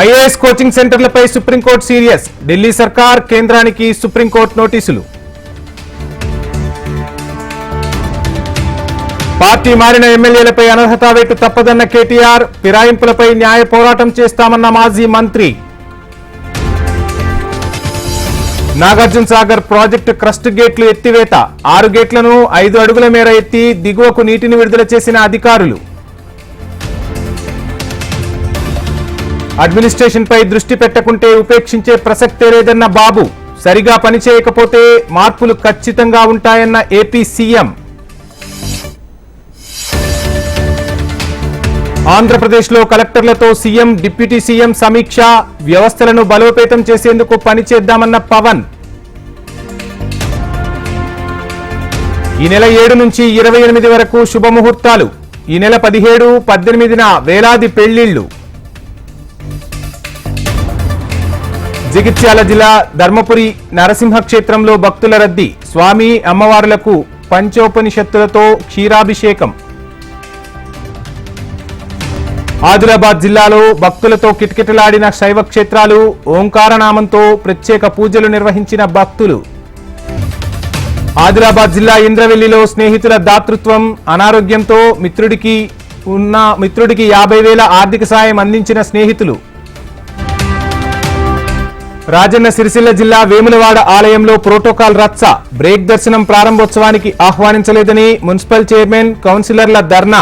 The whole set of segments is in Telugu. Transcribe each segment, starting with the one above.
ఐఏఎస్ కోచింగ్ సెంటర్లపై సుప్రీంకోర్టు సీరియస్. ఢిల్లీ సర్కార్ కేంద్రానికి సుప్రీంకోర్టు నోటీసులు. పార్టీ మారిన ఎమ్మెల్యేలపై అనర్హత వేటు తప్పదన్న కేటీఆర్ ఫిరాయింపులపై న్యాయ పోరాటం చేస్తామన్న మాజీ మంత్రి. నాగార్జున సాగర్ ప్రాజెక్టు క్రస్ట్ గేట్లు ఎత్తివేత. ఆరు గేట్లను ఐదు అడుగుల మేర ఎత్తి దిగువకు నీటిని విడుదల చేసిన అధికారులు. అడ్మినిస్ట్రేషన్ పై దృష్టి పెట్టకుంటే ఉపేక్షించే ప్రసక్తే లేదన్న బాబు. సరిగా పనిచేయకపోతే మార్పులు ఖచ్చితంగా ఉంటాయన్న ఏపీ సీఎం. ఆంధ్రప్రదేశ్లో కలెక్టర్లతో సీఎం డిప్యూటీ సీఎం సమీక్ష వ్యవస్థలను బలోపేతం చేసేందుకు పనిచేద్దామన్న పవన్. ఈ నెల ఏడు నుంచి ఇరవై ఎనిమిది వరకు శుభముహూర్తాలు. ఈ నెల పదిహేడు పద్దెనిమిదిన వేలాది పెళ్ళిళ్ళు జగిత్యాల జిల్లా ధర్మపురి నరసింహ క్షేత్రంలో భక్తుల రద్దీ. స్వామి అమ్మవారులకు పంచోపనిషత్తులతో క్షీరాభిషేకం. ఆదిలాబాద్ జిల్లాలో భక్తులతో కిటకిటలాడిన శైవ క్షేత్రాలు ఓంకారనామంతో ప్రత్యేక పూజలు నిర్వహించిన భక్తులు. ఆదిలాబాద్ జిల్లా ఇంద్రవెల్లిలో స్నేహితుల దాతృత్వం అనారోగ్యంతో మిత్రుడికి ఉన్న మిత్రుడికి యాభై వేల ఆర్థిక సాయం అందించిన స్నేహితులు. రాజన్న సిరిసిల్ల జిల్లా వేములవాడ ఆలయంలో ప్రోటోకాల్ రచ్చ. బ్రేక్ దర్శనం ప్రారంభోత్సవానికి ఆహ్వానించలేదని మున్సిపల్ చైర్మన్ కౌన్సిలర్ల ధర్నా.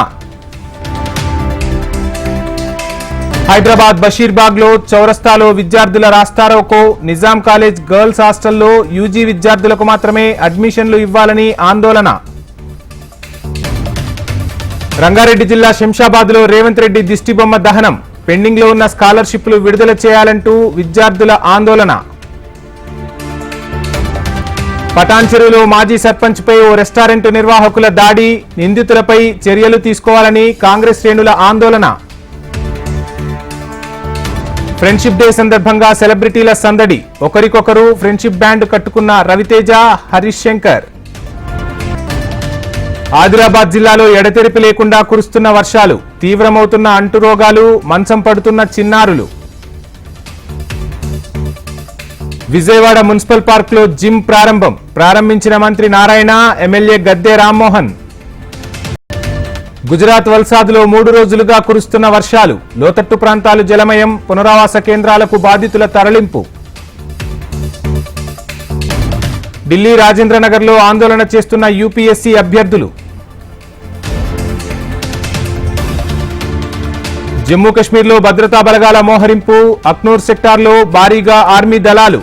హైదరాబాద్ బషీర్బాగ్లో చౌరస్తాలో విద్యార్థుల రాస్తారోకో. నిజాం కాలేజ్ గర్ల్స్ హాస్టల్లో యూజీ విద్యార్థులకు మాత్రమే అడ్మిషన్లు ఇవ్వాలని ఆందోళన. రంగారెడ్డి జిల్లా శంషాబాద్లో రేవంత్ రెడ్డి దిష్టిబొమ్మ దహనం. పెండింగ్లో ఉన్న స్కాలర్షిప్లు విడుదల చేయాలంటూ విద్యార్థుల ఆందోళన. పటాన్ చెరువులో మాజీ సర్పంచ్పై ఓ రెస్టారెంట్ నిర్వాహకుల దాడి నిందితులపై చర్యలు తీసుకోవాలని కాంగ్రెస్ శ్రేణుల ఆందోళన. ఫ్రెండ్షిప్ డే సందర్భంగా సెలబ్రిటీల సందడి. ఒకరికొకరు ఫ్రెండ్షిప్ బ్యాండ్ కట్టుకున్న రవితేజ హరీష్ శంకర్. ఆదిలాబాద్ జిల్లాలో ఎడతెరిపి లేకుండా కురుస్తున్న వర్షాలు తీవ్రమవుతున్న అంటురోగాలు మంచం పడుతున్న చిన్నారులు. విజయవాడ మున్సిపల్ పార్క్లో జిమ్ ప్రారంభం. ప్రారంభించిన మంత్రి నారాయణ ఎమ్మెల్యే గద్దె రామ్మోహన్. గుజరాత్ వల్సాద్లో మూడు రోజులుగా కురుస్తున్న వర్షాలు. లోతట్టు ప్రాంతాలు జలమయం పునరావాస కేంద్రాలకు బాధితుల తరలింపు. ఢిల్లీ రాజేంద్రనగర్లో ఆందోళన చేస్తున్న యూపీఎస్సీ అభ్యర్థులు. జమ్మూ కశ్మీర్లో భద్రతా బలగాల మోహరింపు అక్నూర్ సెక్టార్లో భారీగా ఆర్మీ దళాలు.